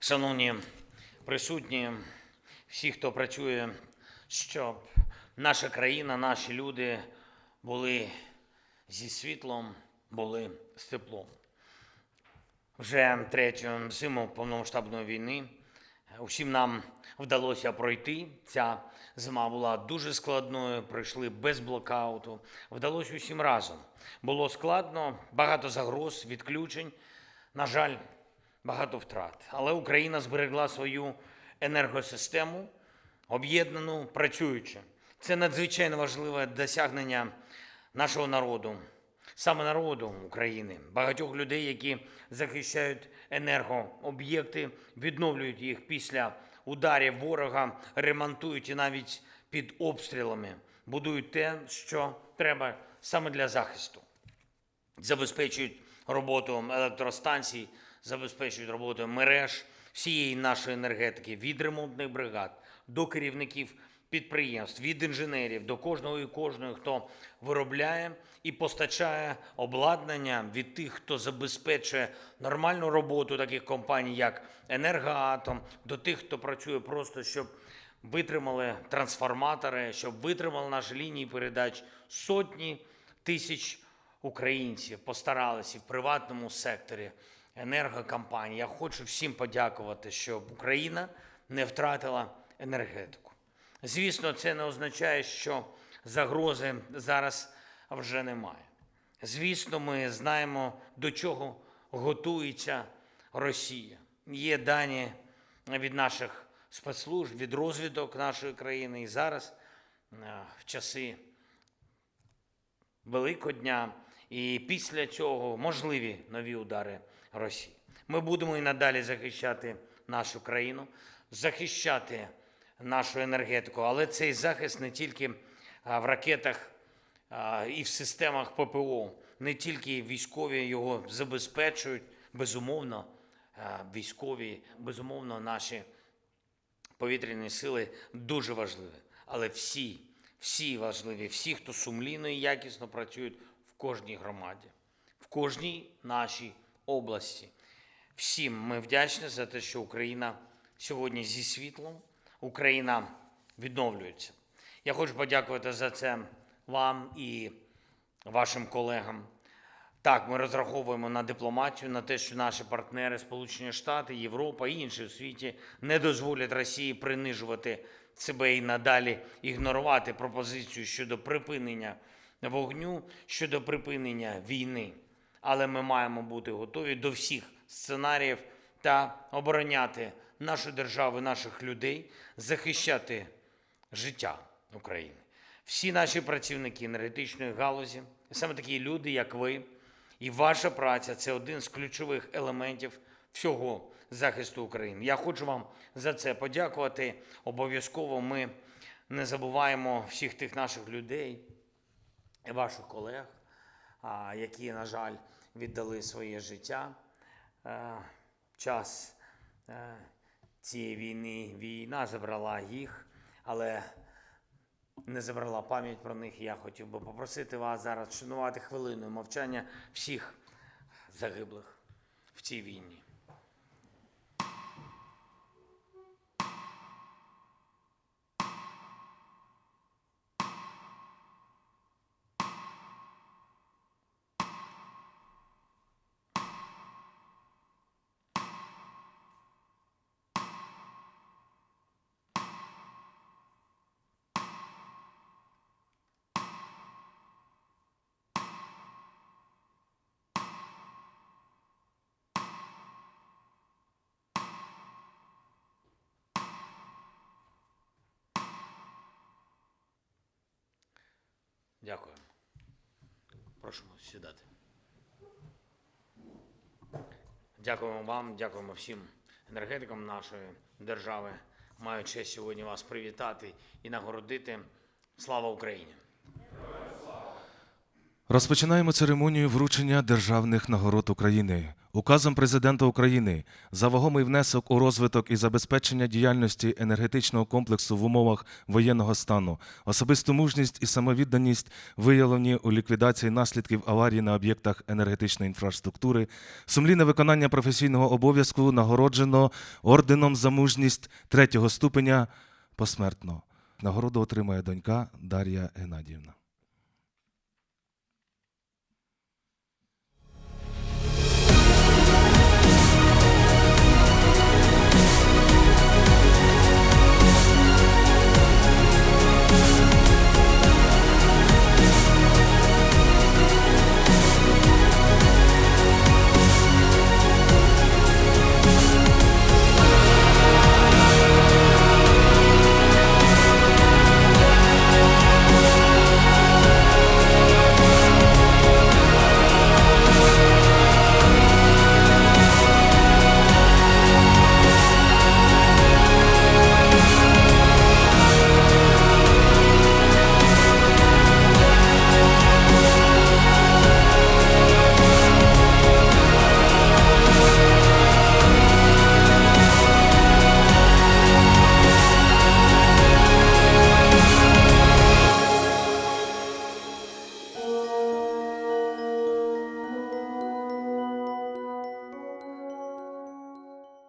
Шановні присутні, всі, хто працює, щоб наша країна, наші люди були зі світлом, були з теплом. Вже третю зиму повномасштабної війни усім нам вдалося пройти. Ця зима була дуже складною, пройшли без блокауту. Вдалося усім разом. Було складно, багато загроз, відключень. На жаль, багато втрат. Але Україна зберегла свою енергосистему, об'єднану, працюючи. Це надзвичайно важливе досягнення нашого народу, саме народу України, багатьох людей, які захищають енергооб'єкти, відновлюють їх після ударів ворога, ремонтують і навіть під обстрілами, будують те, що треба саме для захисту забезпечують роботу електростанцій, забезпечують роботу мереж всієї нашої енергетики від ремонтних бригад до керівників підприємств, від інженерів до кожного і кожної, хто виробляє і постачає обладнання, від тих, хто забезпечує нормальну роботу таких компаній, як Енергоатом, до тих, хто працює просто, щоб витримали трансформатори, щоб витримали наші лінії передач сотні тисяч українців постаралися в приватному секторі енергокомпаній. Я хочу всім подякувати, що Україна не втратила енергетику. Звісно, це не означає, що загрози зараз вже немає. Звісно, ми знаємо, до чого готується Росія. Є дані від наших спецслужб, від розвідок нашої країни. І зараз, е, в часи Великодня, і після цього можливі нові удари Росії. Ми будемо і надалі захищати нашу країну, захищати нашу енергетику, але цей захист не тільки в ракетах і в системах ППО, не тільки військові його забезпечують, безумовно, військові, безумовно, наші повітряні сили дуже важливі. Але всі, всі важливі, всі, хто сумлінно і якісно працюють кожній громаді, в кожній нашій області. Всім ми вдячні за те, що Україна сьогодні зі світлом, Україна відновлюється. Я хочу подякувати за це вам і вашим колегам. Так, ми розраховуємо на дипломатію, на те, що наші партнери, Сполучені Штати, Європа і інші у світі не дозволять Росії принижувати себе і надалі ігнорувати пропозицію щодо припинення вогню, щодо припинення війни. Але ми маємо бути готові до всіх сценаріїв та обороняти нашу державу, наших людей, захищати життя України. Всі наші працівники енергетичної галузі, саме такі люди, як ви, і ваша праця це один з ключових елементів всього захисту України. Я хочу вам за це подякувати. Обов'язково ми не забуваємо всіх тих наших людей ваших колег, які, на жаль, віддали своє життя. Е, Час е, цієї війни війна забрала їх, але не забрала пам'ять про них. Я хотів би попросити вас зараз вшанувати хвилиною мовчання всіх загиблих в цій війні. Дякую. Прошу сідати. Дякуємо вам, дякуємо всім енергетикам нашої держави. Маю честь сьогодні вас привітати і нагородити. Слава Україні! Розпочинаємо церемонію вручення державних нагород України. Указом президента України за вагомий внесок у розвиток і забезпечення діяльності енергетичного комплексу в умовах воєнного стану, особисту мужність і самовідданість виявлені у ліквідації наслідків аварії на об'єктах енергетичної інфраструктури, сумлінне виконання професійного обов'язку нагороджено орденом за мужність третього ступеня посмертно. Нагороду отримає донька Дар'я Геннадіївна.